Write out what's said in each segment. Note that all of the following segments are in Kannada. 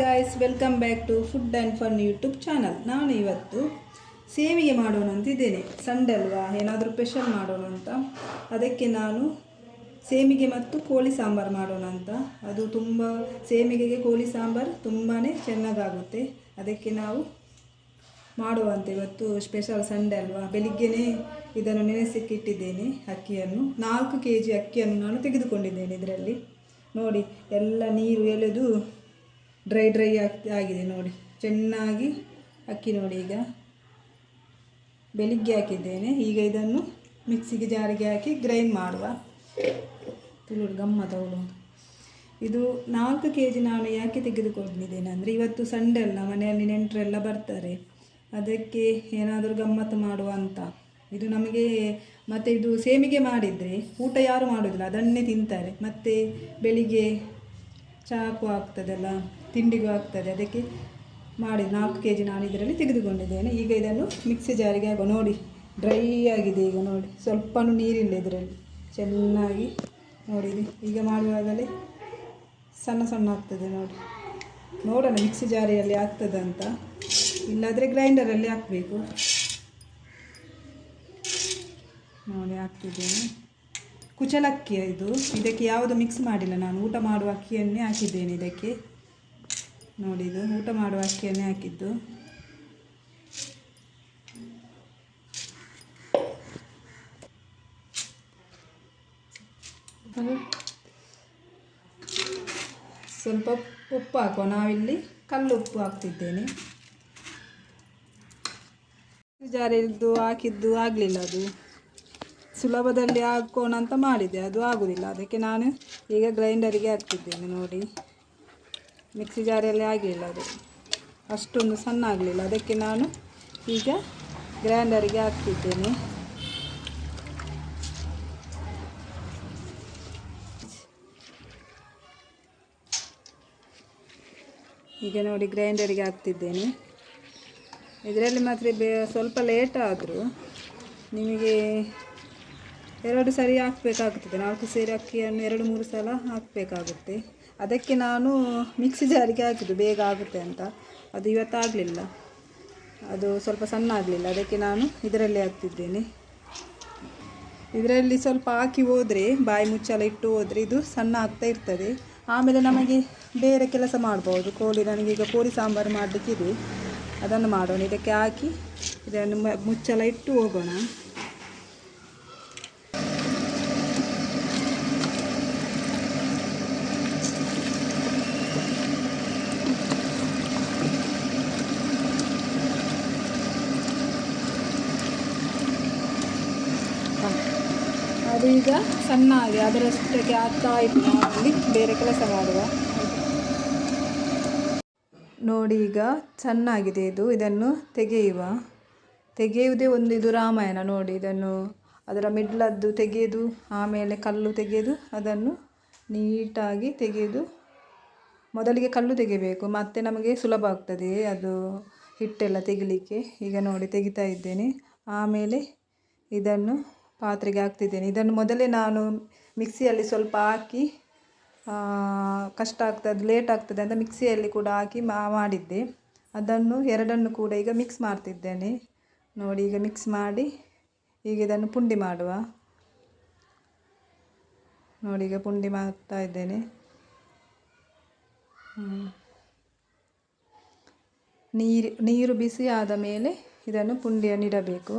Guys welcome back to food and fun YouTube channel ನಾನು ಇವತ್ತು ಸೇವಿಗೆ ಮಾಡೋಣ ಅಂತಿದ್ದೇನೆ ಸಂಡೆ ಅಲ್ವಾ? ಏನಾದರೂ ಸ್ಪೆಷಲ್ ಮಾಡೋಣ ಅಂತ. ಅದಕ್ಕೆ ನಾನು ಸೇಮಿಗೆ ಮತ್ತು ಕೋಳಿ ಸಾಂಬಾರು ಮಾಡೋಣ ಅಂತ. ಅದು ತುಂಬ ಸೇಮಿಗೆಗೆ ಕೋಳಿ ಸಾಂಬಾರು ತುಂಬಾ ಚೆನ್ನಾಗಾಗುತ್ತೆ. ಅದಕ್ಕೆ ನಾವು ಮಾಡುವಂತ ಇವತ್ತು ಸ್ಪೆಷಲ್ ಸಂಡೆ ಅಲ್ವಾ? ಬೆಳಿಗ್ಗೆನೇ ಇದನ್ನು ನೆನೆಸಿಕ್ಕಿಟ್ಟಿದ್ದೇನೆ ಅಕ್ಕಿಯನ್ನು. ನಾಲ್ಕು ಕೆ ಜಿ ಅಕ್ಕಿಯನ್ನು ನಾನು ತೆಗೆದುಕೊಂಡಿದ್ದೇನೆ ಇದರಲ್ಲಿ. ನೋಡಿ, ಎಲ್ಲ ನೀರು ಎಳೆದು ಡ್ರೈ ಡ್ರೈ ಆಗಿ, ಆಗಿದೆ ನೋಡಿ. ಚೆನ್ನಾಗಿ ಅಕ್ಕಿ ನೋಡಿ ಈಗ. ಬೆಳಿಗ್ಗೆ ಹಾಕಿದ್ದೇನೆ. ಈಗ ಇದನ್ನು ಮಿಕ್ಸಿಗೆ ಜಾರಿಗೆ ಹಾಕಿ ಗ್ರೈಂಡ್ ಮಾಡುವ. ತುಳು ಗಮ್ಮತ್ತು ಇದು ನಾಲ್ಕು ಕೆ ಜಿ ನಾನು ಯಾಕೆ ತೆಗೆದುಕೊಂಡಿದ್ದೇನೆ ಅಂದರೆ ಇವತ್ತು ಸಂಡೆ ಅಲ್ಲ, ಮನೆಯಲ್ಲಿ ನೆಂಟರೆಲ್ಲ ಬರ್ತಾರೆ. ಅದಕ್ಕೆ ಏನಾದರೂ ಗಮ್ಮತ್ತು ಮಾಡುವ ಅಂತ. ಇದು ನಮಗೆ ಮತ್ತು ಇದು ಸೇಮಿಗೆ ಮಾಡಿದರೆ ಊಟ ಯಾರು ಮಾಡೋದಿಲ್ಲ, ಅದನ್ನೇ ತಿಂತಾರೆ. ಮತ್ತು ಬೆಳಿಗ್ಗೆ ಚಾಕು ಆಗ್ತದಲ್ಲ, ತಿಂಡಿಗೂ ಆಗ್ತದೆ. ಅದಕ್ಕೆ ಮಾಡಿ ನಾಲ್ಕು ಕೆ ಜಿ ನಾನು ಇದರಲ್ಲಿ ತೆಗೆದುಕೊಂಡಿದ್ದೇನೆ. ಈಗ ಇದನ್ನು ಮಿಕ್ಸಿ ಜಾರಿಗೆ ಹಾಕುವ. ನೋಡಿ ಡ್ರೈ ಆಗಿದೆ ಈಗ ನೋಡಿ. ಸ್ವಲ್ಪನೂ ನೀರಿಲ್ಲ ಇದರಲ್ಲಿ. ಚೆನ್ನಾಗಿ ನೋಡಿ ಇದು. ಈಗ ಮಾಡುವಾಗಲೇ ಸಣ್ಣ ಸಣ್ಣ ಆಗ್ತದೆ ನೋಡಿ. ನೋಡೋಣ ಮಿಕ್ಸಿ ಜಾರಿಯಲ್ಲಿ ಆಗ್ತದಂತ ಇಲ್ಲಾದರೆ ಗ್ರೈಂಡರಲ್ಲಿ ಹಾಕಬೇಕು. ನೋಡಿ ಹಾಕ್ತಿದ್ದೇನೆ ಕುಚಲಕ್ಕಿ ಇದು. ಇದಕ್ಕೆ ಯಾವುದು ಮಿಕ್ಸ್ ಮಾಡಿಲ್ಲ. ನಾನು ಊಟ ಮಾಡುವ ಅಕ್ಕಿಯನ್ನೇ ಹಾಕಿದ್ದೇನೆ ಇದಕ್ಕೆ. ನೋಡಿ, ಇದು ಊಟ ಮಾಡುವ ಅಕ್ಕಿಯನ್ನೇ ಹಾಕಿದ್ದು. ಸ್ವಲ್ಪ ಉಪ್ಪು ಹಾಕುವ. ನಾವಿಲ್ಲಿ ಕಲ್ಲು ಉಪ್ಪು ಹಾಕ್ತಿದ್ದೇನೆ. ಜಾರಿದ್ದು ಹಾಕಿದ್ದು ಆಗಲಿಲ್ಲ ಅದು. ಸುಲಭದಲ್ಲಿ ಹಾಕೋಣ ಅಂತ ಮಾಡಿದೆ. ಅದು ಆಗುವುದಿಲ್ಲ ಅದಕ್ಕೆ ನಾನು ಈಗ ಗ್ರೈಂಡರಿಗೆ ಹಾಕ್ತಿದ್ದೇನೆ ನೋಡಿ. ಮಿಕ್ಸಿ ಜಾರಿಯಲ್ಲಿ ಆಗಲಿಲ್ಲ ಅದು. ಅಷ್ಟೊಂದು ಸಣ್ಣ ಆಗಲಿಲ್ಲ. ಅದಕ್ಕೆ ನಾನು ಈಗ ಗ್ರೈಂಡರಿಗೆ ಹಾಕ್ತಿದ್ದೇನೆ. ಈಗ ನೋಡಿ ಗ್ರೈಂಡರಿಗೆ ಹಾಕ್ತಿದ್ದೇನೆ. ಇದರಲ್ಲಿ ಮಾತ್ರ ಬೇ ಸ್ವಲ್ಪ ಲೇಟ್ ಆದರೂ ನಿಮಗೆ ಎರಡು ಸರಿ ಹಾಕಬೇಕಾಗುತ್ತದೆ. ನಾಲ್ಕು ಸೇರಿ ಅಕ್ಕಿಯನ್ನು ಎರಡು, ಮೂರು ಸಲ ಹಾಕಬೇಕಾಗುತ್ತೆ. ಅದಕ್ಕೆ ನಾನು ಮಿಕ್ಸಿ ಜಾರಿಗೆ ಹಾಕಿದ್ದು. ಬೇಗ ಆಗುತ್ತೆ ಅಂತ. ಅದು ಇವತ್ತಾಗಲಿಲ್ಲ. ಅದು ಸ್ವಲ್ಪ ಸಣ್ಣ ಆಗಲಿಲ್ಲ ಅದಕ್ಕೆ ನಾನು ಇದರಲ್ಲೇ ಹಾಕ್ತಿದ್ದೇನೆ. ಇದರಲ್ಲಿ ಸ್ವಲ್ಪ ಹಾಕಿ ಹೋದರೆ, ಬಾಯಿ ಮುಚ್ಚಲ ಇಟ್ಟು ಹೋದರೆ ಇದು ಸಣ್ಣ ಆಗ್ತಾ ಇರ್ತದೆ. ಆಮೇಲೆ ನಮಗೆ ಬೇರೆ ಕೆಲಸ ಮಾಡ್ಬೋದು. ಕೋಳಿ ನನಗೀಗ ಕೋಳಿ ಸಾಂಬಾರು ಮಾಡಲಿಕ್ಕಿದೆ. ಅದನ್ನು ಮಾಡೋಣ. ಇದಕ್ಕೆ ಹಾಕಿ ಇದನ್ನು ಮುಚ್ಚಲ ಇಟ್ಟು ಹೋಗೋಣ. ಅದು ಈಗ ಸಣ್ಣ ಆಗಿ ಅದರಷ್ಟಕ್ಕೆ ಆಗ್ತಾ ಇತ್ತು ನಾವಲ್ಲಿ ಬೇರೆ ಕೆಲಸ ಮಾಡುವ. ನೋಡಿ ಈಗ ಚೆನ್ನಾಗಿದೆ ಇದು, ಇದನ್ನು ತೆಗೆಯುವ. ತೆಗೆಯುವುದೇ ಒಂದು ಇದು ರಾಮಾಯಣ, ನೋಡಿ ಇದನ್ನು ಅದರ ಮಿಡ್ಲದ್ದು ತೆಗೆದು, ಆಮೇಲೆ ಕಲ್ಲು ತೆಗೆದು, ಅದನ್ನು ನೀಟಾಗಿ ತೆಗೆದು, ಮೊದಲಿಗೆ ಕಲ್ಲು ತೆಗೆಯಬೇಕು ಮತ್ತೆ ನಮಗೆ ಸುಲಭ ಆಗ್ತದೆ ಅದು ಹಿಟ್ಟೆಲ್ಲ ತೆಗಿಲಿಕ್ಕೆ. ಈಗ ನೋಡಿ, ತೆಗಿತಾ ಇದ್ದೇನೆ. ಆಮೇಲೆ ಇದನ್ನು ಪಾತ್ರೆಗೆ ಹಾಕ್ತಿದ್ದೇನೆ. ಇದನ್ನು ಮೊದಲೇ ನಾನು ಮಿಕ್ಸಿಯಲ್ಲಿ ಸ್ವಲ್ಪ ಹಾಕಿ ಕಷ್ಟ ಆಗ್ತದೆ, ಲೇಟ್ ಆಗ್ತದೆ ಅಂತ ಮಿಕ್ಸಿಯಲ್ಲಿ ಕೂಡ ಹಾಕಿ ಮಾಡಿದ್ದೆ. ಅದನ್ನು, ಎರಡನ್ನು ಕೂಡ ಈಗ ಮಿಕ್ಸ್ ಮಾಡ್ತಿದ್ದೇನೆ. ನೋಡಿ, ಈಗ ಮಿಕ್ಸ್ ಮಾಡಿ, ಈಗ ಇದನ್ನು ಪುಂಡಿ ಮಾಡುವ. ನೋಡಿ, ಈಗ ಪುಂಡಿ ಮಾಡ್ತಾ ಇದ್ದೇನೆ. ನೀರು ನೀರು ಬಿಸಿ ಆದ ಮೇಲೆ ಇದನ್ನು ಪುಂಡಿಯನ್ನು ಇಡಬೇಕು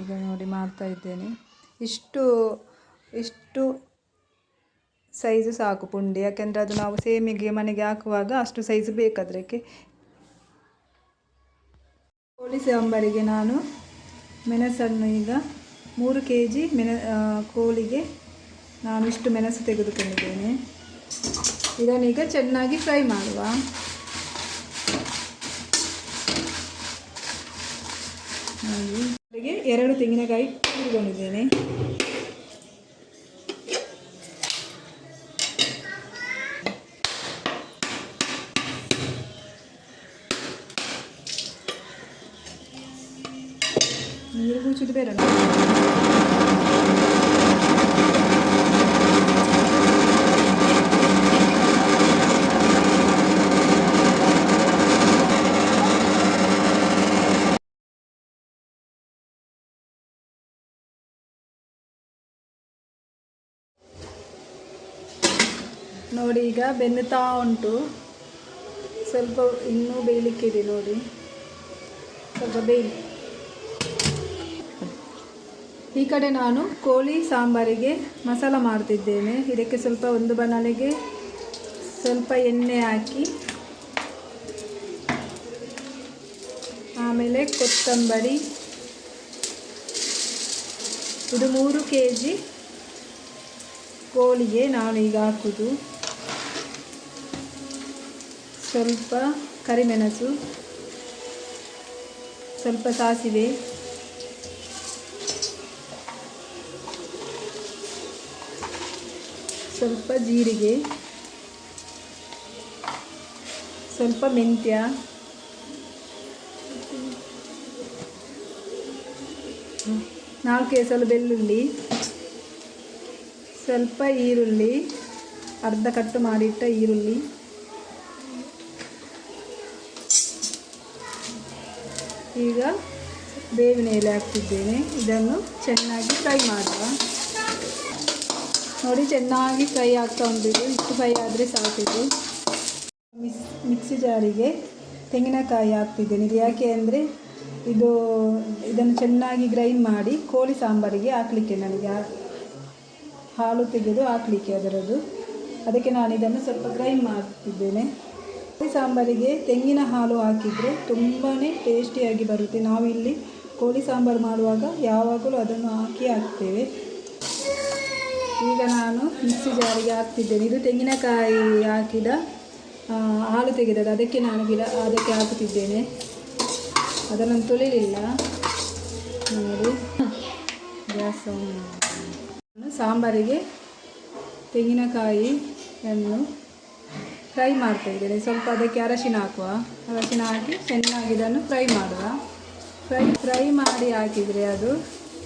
ಈಗ ನೋಡಿ ಮಾಡ್ತಾ ಇದ್ದೇನೆ. ಇಷ್ಟು ಇಷ್ಟು ಸೈಜು ಸಾಕು ಪುಂಡಿ. ಯಾಕೆಂದರೆ ಅದು ನಾವು ಸೇಮಿಗೆ ಮನೆಗೆ ಹಾಕುವಾಗ ಅಷ್ಟು ಸೈಜ್ ಬೇಕಾದ್ರಕ್ಕೆ ಕೋಳಿ ಸಾಂಬಾರಿಗೆ ನಾನು ಮೆಣಸನ್ನು ಈಗ ಮೂರು ಕೆ ಜಿ ಮೆಣ ಕೋಳಿಗೆ ನಾನು ಇಷ್ಟು ಮೆಣಸು ತೆಗೆದುಕೊಂಡಿದ್ದೇನೆ. ಇದನ್ನೀಗ ಚೆನ್ನಾಗಿ ಫ್ರೈ ಮಾಡುವ. ನೋಡಿ. ಎರಡು ತೆಂಗಿನಕಾಯಿ ತೆಗೆದುಕೊಂಡಿದ್ದೇನೆ ನೀರು ಕುಚಿದು ಬೇಡ ನೋಡಿ, ಈಗ ಬೆನ್ನುತ್ತಾ ಉಂಟು. ಸ್ವಲ್ಪ ಇನ್ನೂ ಬೇಯಲಿಕ್ಕಿದೆ ನೋಡಿ. ಸ್ವಲ್ಪ ಬೇಯಿ ಈ ಕಡೆ ನಾನು ಕೋಳಿ ಸಾಂಬಾರಿಗೆ ಮಸಾಲ ಮಾಡ್ತಿದ್ದೇನೆ. ಇದಕ್ಕೆ ಸ್ವಲ್ಪ ಒಂದು ಬನಾಲೆಗೆ ಸ್ವಲ್ಪ ಎಣ್ಣೆ ಹಾಕಿ, ಆಮೇಲೆ ಕೊತ್ತಂಬರಿ ಇದು ಮೂರು ಕೆ ಜಿ ಕೋಳಿಗೆ ನಾನು ಈಗ ಹಾಕುದು. ಸ್ವಲ್ಪ ಕರಿಮೆಣಸು, ಸ್ವಲ್ಪ ಸಾಸಿವೆ, ಸ್ವಲ್ಪ ಜೀರಿಗೆ, ಸ್ವಲ್ಪ ಮೆಂತ್ಯ, ನಾಲ್ಕು ಎಸಲು ಬೆಳ್ಳುಳ್ಳಿ, ಸ್ವಲ್ಪ ಈರುಳ್ಳಿ, ಅರ್ಧ ಕಟ್ಟು ಮಾಡಿಟ್ಟ ಈರುಳ್ಳಿ. ಈಗ ಬೇವಿನ ಎಲೆ ಹಾಕ್ತಿದ್ದೇನೆ. ಇದನ್ನು ಚೆನ್ನಾಗಿ ಫ್ರೈ ಮಾಡುವ. ನೋಡಿ, ಚೆನ್ನಾಗಿ ಫ್ರೈ ಆಗ್ತಾ ಉಂಟು ಇಷ್ಟು ಫ್ರೈ ಆದರೆ ಸಾಕಿದೆ ಮಿಸ್, ಮಿಕ್ಸಿ ಜಾರಿಗೆ ತೆಂಗಿನಕಾಯಿ ಹಾಕ್ತಿದ್ದೇನೆ. ಇದು ಯಾಕೆ ಅಂದರೆ ಇದು, ಇದನ್ನು ಚೆನ್ನಾಗಿ ಗ್ರೈಂಡ್ ಮಾಡಿ ಕೋಳಿ ಸಾಂಬಾರಿಗೆ ಹಾಕಲಿಕ್ಕೆ ನನಗೆ. ಹಾಲು ತೆಗೆದು ಹಾಕಲಿಕ್ಕೆ ಅದರದ್ದು. ಅದಕ್ಕೆ ನಾನು ಇದನ್ನು ಸ್ವಲ್ಪ ಗ್ರೈಂಡ್ ಮಾಡ್ತಿದ್ದೇನೆ. ಸಾಂಬಾರಿಗೆ ತೆಂಗಿನ ಹಾಲು ಹಾಕಿದರೆ ತುಂಬಾ ಟೇಸ್ಟಿಯಾಗಿ ಬರುತ್ತೆ. ನಾವಿಲ್ಲಿ ಕೋಳಿ ಸಾಂಬಾರು ಮಾಡುವಾಗ ಯಾವಾಗಲೂ ಅದನ್ನು ಹಾಕಿ ಹಾಕ್ತೇವೆ. ಈಗ ನಾನು ಮಿಕ್ಸಿ ಜಾರಿಗೆ ಹಾಕ್ತಿದ್ದೇನೆ. ಇದು ತೆಂಗಿನಕಾಯಿ ಹಾಕಿದ ಹಾಲು ತೆಗೆದದ್ದು. ಅದಕ್ಕೆ ನಾನು ಗಿಡ, ಅದಕ್ಕೆ ಹಾಕುತ್ತಿದ್ದೇನೆ. ಅದನ್ನು ತೊಳಿಲಿಲ್ಲ. ನೋಡಿ. ಗ್ಯಾಸ್ ಸಾಂಬಾರಿಗೆ ತೆಂಗಿನಕಾಯಿಯನ್ನು ಫ್ರೈ ಮಾಡ್ತಾ ಇದ್ದೇನೆ. ಸ್ವಲ್ಪ ಅದಕ್ಕೆ ಅರಶಿನ ಹಾಕುವ. ಅರಶಿನ ಹಾಕಿ ಚೆನ್ನಾಗಿ ಇದನ್ನು ಫ್ರೈ ಮಾಡುವ. ಫ್ರೈ ಫ್ರೈ ಮಾಡಿ ಹಾಕಿದರೆ ಅದು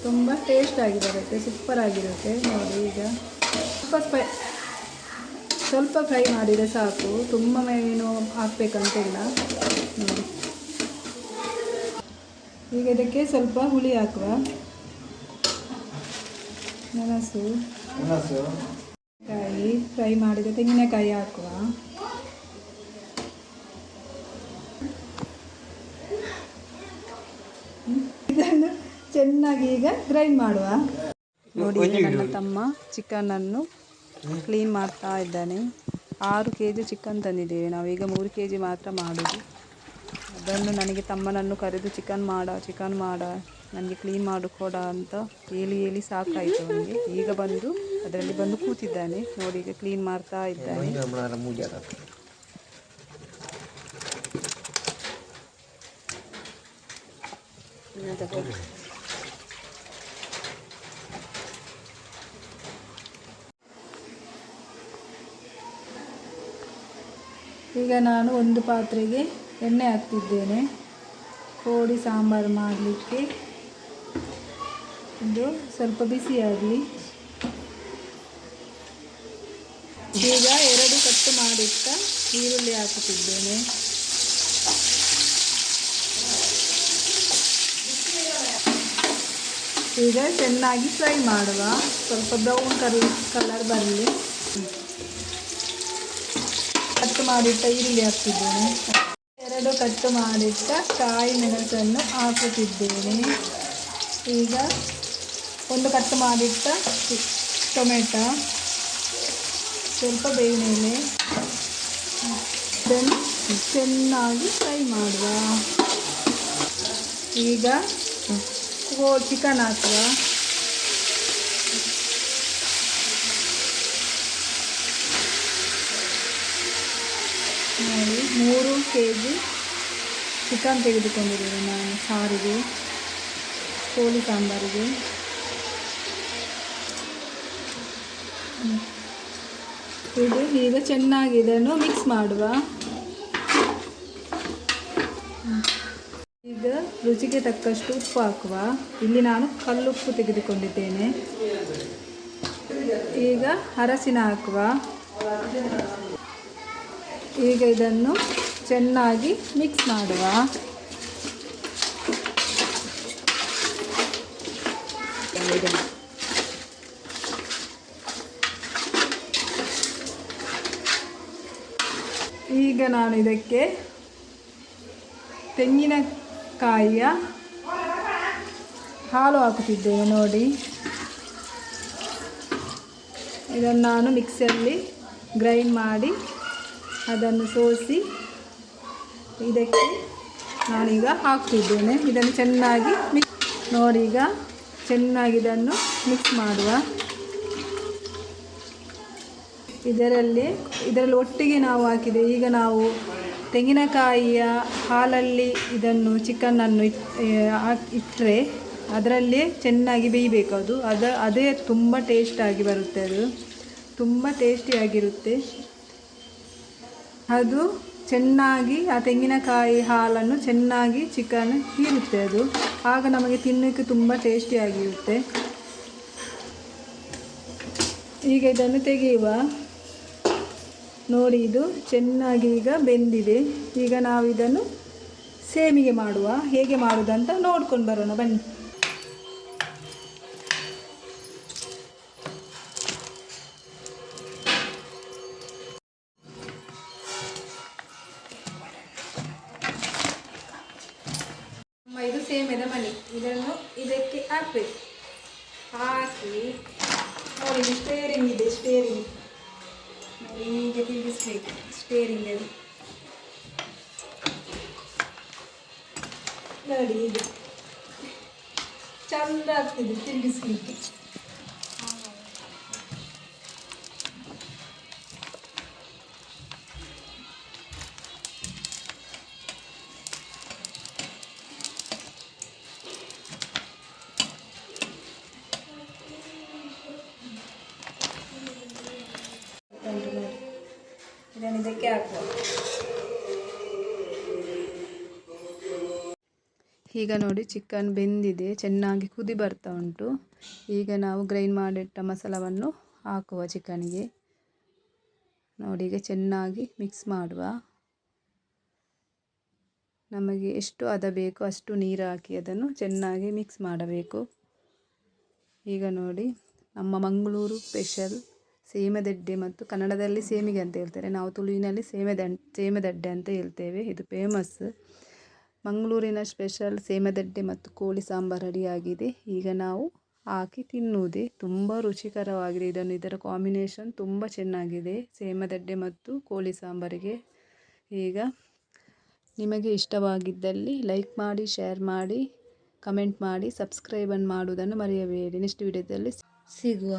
ತುಂಬ ಟೇಸ್ಟಾಗಿ ಬರುತ್ತೆ ಸೂಪರ್ ಆಗಿರುತ್ತೆ. ನೋಡಿ ಈಗ ಸ್ವಲ್ಪ ಸ್ಪೈ ಸ್ವಲ್ಪ ಫ್ರೈ ಮಾಡಿದರೆ ಸಾಕು. ತುಂಬ ಏನು ಹಾಕ್ಬೇಕಂತಿಲ್ಲ. ನೋಡಿ. ಈಗ ಇದಕ್ಕೆ ಸ್ವಲ್ಪ ಹುಳಿ ಹಾಕುವ. ಮೆಣಸು. ಕಾಯಿ ಫ್ರೈ ಮಾಡಿದ ತೆಂಗಿನಕಾಯಿ ಹಾಕುವ. ಚೆನ್ನಾಗಿ ಈಗ ಗ್ರೈಂಡ್ ಮಾಡುವ. ನೋಡಿ ನನ್ನ ತಮ್ಮ ಚಿಕನನ್ನು ಕ್ಲೀನ್ ಮಾಡ್ತಾ ಇದ್ದಾನೆ. ಆರು ಕೆ ಜಿ ಚಿಕನ್ ತಂದಿದ್ದೇವೆ. ನಾವೀಗ ಮೂರು ಕೆ ಜಿ ಮಾತ್ರ ಮಾಡೋದು. ಅದನ್ನು ನನಗೆ ತಮ್ಮನನ್ನು ಕರೆದು ಚಿಕನ್ ಮಾಡ ಚಿಕನ್ ಮಾಡ ನನಗೆ ಕ್ಲೀನ್ ಮಾಡು ಕೊಡ ಅಂತ ಹೇಳಿ ಹೇಳಿ ಸಾಕಾಯಿತು ಅವನಿಗೆ. ಈಗ ಬಂದು ಅದರಲ್ಲಿ ಬಂದು ಕೂತಿದ್ದಾನೆ. ನೋಡಿ ಈಗ ಕ್ಲೀನ್ ಮಾಡ್ತಾ ಇದ್ದಾನೆ. ಈಗ ನಾನು ಒಂದು ಪಾತ್ರೆಗೆ ಎಣ್ಣೆ ಹಾಕ್ತಿದ್ದೇನೆ. ಕೋಳಿ ಸಾಂಬಾರು ಮಾಡಲಿಕ್ಕೆ ಇದು ಸ್ವಲ್ಪ ಬಿಸಿಯಾಗಲಿ ಈಗ ಎರಡು ಕಟ್ಟು ಮಾಡಿಟ್ಟ ಈರುಳ್ಳಿ ಹಾಕುತ್ತಿದ್ದೇನೆ ಈಗ ಚೆನ್ನಾಗಿ ಫ್ರೈ ಮಾಡುವ. ಸ್ವಲ್ಪ ಬ್ರೌನ್ ಕಲರ್ ಕಲರ್ ಬರಲಿ. ಮಾಡಿಟ್ಟ ಈರುಳ್ಳಿ ಹಾಕ್ತಿದ್ದೇನೆ. ಎರಡು ಕಟ್ ಮಾಡಿಟ್ಟ ಕಾಯಿ ಮೆಣಸನ್ನು ಹಾಕುತ್ತಿದ್ದೇನೆ. ಈಗ ಒಂದು ಕಟ್ ಮಾಡಿಟ್ಟ ಟೊಮೆಟೊ. ಸ್ವಲ್ಪ ಬೇವಿನೆಲೆ ದೆನ್ ಚೆನ್ನಾಗಿ ಫ್ರೈ ಮಾಡುವ. ಈಗ ಚಿಕನ್ ಹಾಕುವ. ನೋಡಿ, ಮೂರು ಕೆ ಜಿ ಚಿಕನ್ ತೆಗೆದುಕೊಂಡಿದ್ದೇನೆ ನಾನು ಸಾರಿಗೆ, ಕೋಳಿ ಸಾಂಬಾರಿಗೆ. ಇದು ಈಗ ಚೆನ್ನಾಗಿ ಇದನ್ನು ಮಿಕ್ಸ್ ಮಾಡುವ. ಈಗ ರುಚಿಗೆ ತಕ್ಕಷ್ಟು ಉಪ್ಪು ಹಾಕುವ. ಇಲ್ಲಿ ನಾನು ಕಲ್ಲುಪ್ಪು ತೆಗೆದುಕೊಂಡಿದ್ದೇನೆ. ಈಗ ಅರಸಿನ ಹಾಕುವ. ಈಗ ಇದನ್ನು ಚೆನ್ನಾಗಿ ಮಿಕ್ಸ್ ಮಾಡುವ. ಈಗ ನಾನು ಇದಕ್ಕೆ ತೆಂಗಿನಕಾಯಿಯ ಹಾಲು ಹಾಕುತ್ತಿದ್ದೇನೆ ನೋಡಿ. ಇದನ್ನು ನಾನು ಮಿಕ್ಸಿಯಲ್ಲಿ ಗ್ರೈಂಡ್ ಮಾಡಿ ಅದನ್ನು ಸೋಸಿ ಇದಕ್ಕೆ ನಾನೀಗ ಹಾಕ್ತಿದ್ದೇನೆ ಇದನ್ನು ಚೆನ್ನಾಗಿ ಮಿಕ್ಸ್ ನೋಡಿ ಈಗ ಚೆನ್ನಾಗಿ ಇದನ್ನು ಮಿಕ್ಸ್ ಮಾಡುವ. ಇದರಲ್ಲಿ ಇದರಲ್ಲಿ ಒಟ್ಟಿಗೆ ನಾವು ಹಾಕಿದೆ. ಈಗ ನಾವು ತೆಂಗಿನಕಾಯಿಯ ಹಾಲಲ್ಲಿ ಇದನ್ನು ಚಿಕನನ್ನು ಇಟ್ಟರೆ ಅದರಲ್ಲೇ ಚೆನ್ನಾಗಿ ಬೇಯಬೇಕು ಅದು. ಅದ, ಅದೇ ತುಂಬ ಟೇಸ್ಟಾಗಿ ಬರುತ್ತೆ ಅದು. ತುಂಬ ಟೇಸ್ಟಿಯಾಗಿರುತ್ತೆ ಅದು ಚೆನ್ನಾಗಿ, ಆ ತೆಂಗಿನಕಾಯಿ ಹಾಲನ್ನು ಚೆನ್ನಾಗಿ ಚಿಕನ್ ಹೀರುತ್ತೆ ಅದು. ಆಗ ನಮಗೆ ತಿನ್ನೋಕ್ಕೆ ತುಂಬ ಟೇಸ್ಟಿಯಾಗಿರುತ್ತೆ ಈಗ ಇದನ್ನು ತೆಗೆಯುವ. ನೋಡಿ, ಇದು ಚೆನ್ನಾಗಿ ಈಗ ಬೆಂದಿದೆ. ಈಗ ನಾವು ಇದನ್ನು ಸೇಮಿಗೆ ಮಾಡುವ. ಹೇಗೆ ಮಾಡುವುದಂತ ನೋಡ್ಕೊಂಡು ಬರೋಣ. ಬನ್ನಿ. ಸೇಮೆದ ಮನೆ ಇದನ್ನು ಇದಕ್ಕೆ ಹಾಕಬೇಕು. ಹಾಕಿ. ನೋಡಿ ಸ್ಟೇರಿಂಗ್ ಇದೆ ಸ್ಟೇರಿಂಗ್ ಹೀಗೆ ತಿರುಗಿಸ್ಬೇಕು. ಸ್ಟೇರಿಂಗ್ ಅದು. ನೋಡಿ, ಇದು. ಚಂದ ಆಗ್ತಿದೆ ತಿರುಗಿಸ್ಲಿಕ್ಕೆ. ಈಗ ನೋಡಿ ಚಿಕನ್ ಬೆಂದಿದೆ, ಚೆನ್ನಾಗಿ ಕುದಿ ಬರ್ತಾ ಉಂಟು. ಈಗ ನಾವು ಗ್ರೈಂಡ್ ಮಾಡಿಟ್ಟ ಮಸಾಲವನ್ನು ಹಾಕುವ ಚಿಕನ್ಗೆ ನೋಡಿ ಈಗ ಚೆನ್ನಾಗಿ ಮಿಕ್ಸ್ ಮಾಡುವ. ನಮಗೆ ಎಷ್ಟು ಅದ ಬೇಕೋ ಅಷ್ಟು ನೀರು ಹಾಕಿ ಅದನ್ನು ಚೆನ್ನಾಗಿ ಮಿಕ್ಸ್ ಮಾಡಬೇಕು. ಈಗ ನೋಡಿ ನಮ್ಮ ಮಂಗಳೂರು ಸ್ಪೆಷಲ್ ಸೇಮೆದಡ್ಡೆ ಮತ್ತು ಕನ್ನಡದಲ್ಲಿ ಸೇಮಿಗೆ ಅಂತ ಹೇಳ್ತಾರೆ. ನಾವು ತುಳುವಿನಲ್ಲಿ ಸೇಮೆದಂ ಸೇಮದಡ್ಡೆ ಅಂತ ಹೇಳ್ತೇವೆ. ಇದು ಫೇಮಸ್ ಮಂಗಳೂರಿನ ಸ್ಪೆಷಲ್ ಸೇಮದಡ್ಡೆ ಮತ್ತು ಕೋಳಿ ಸಾಂಬಾರು ರೆಡಿಯಾಗಿದೆ ಈಗ ನಾವು ಹಾಕಿ ತಿನ್ನುವುದೇ. ತುಂಬ ರುಚಿಕರವಾಗಿದೆ. ಇದನ್ನು ಇದರ ಕಾಂಬಿನೇಷನ್ ತುಂಬ ಚೆನ್ನಾಗಿದೆ. ಸೇಮದಡ್ಡೆ ಮತ್ತು ಕೋಳಿ ಸಾಂಬಾರಿಗೆ. ಈಗ ನಿಮಗೆ ಇಷ್ಟವಾಗಿದ್ದಲ್ಲಿ ಲೈಕ್ ಮಾಡಿ ಶೇರ್ ಮಾಡಿ ಕಮೆಂಟ್ ಮಾಡಿ ಸಬ್ಸ್ಕ್ರೈಬನ್ನು ಮಾಡುವುದನ್ನು ಮರೆಯಬೇಡಿ. ನೆಕ್ಸ್ಟ್ ವಿಡಿಯೋದಲ್ಲಿ ಸಿಗುವ.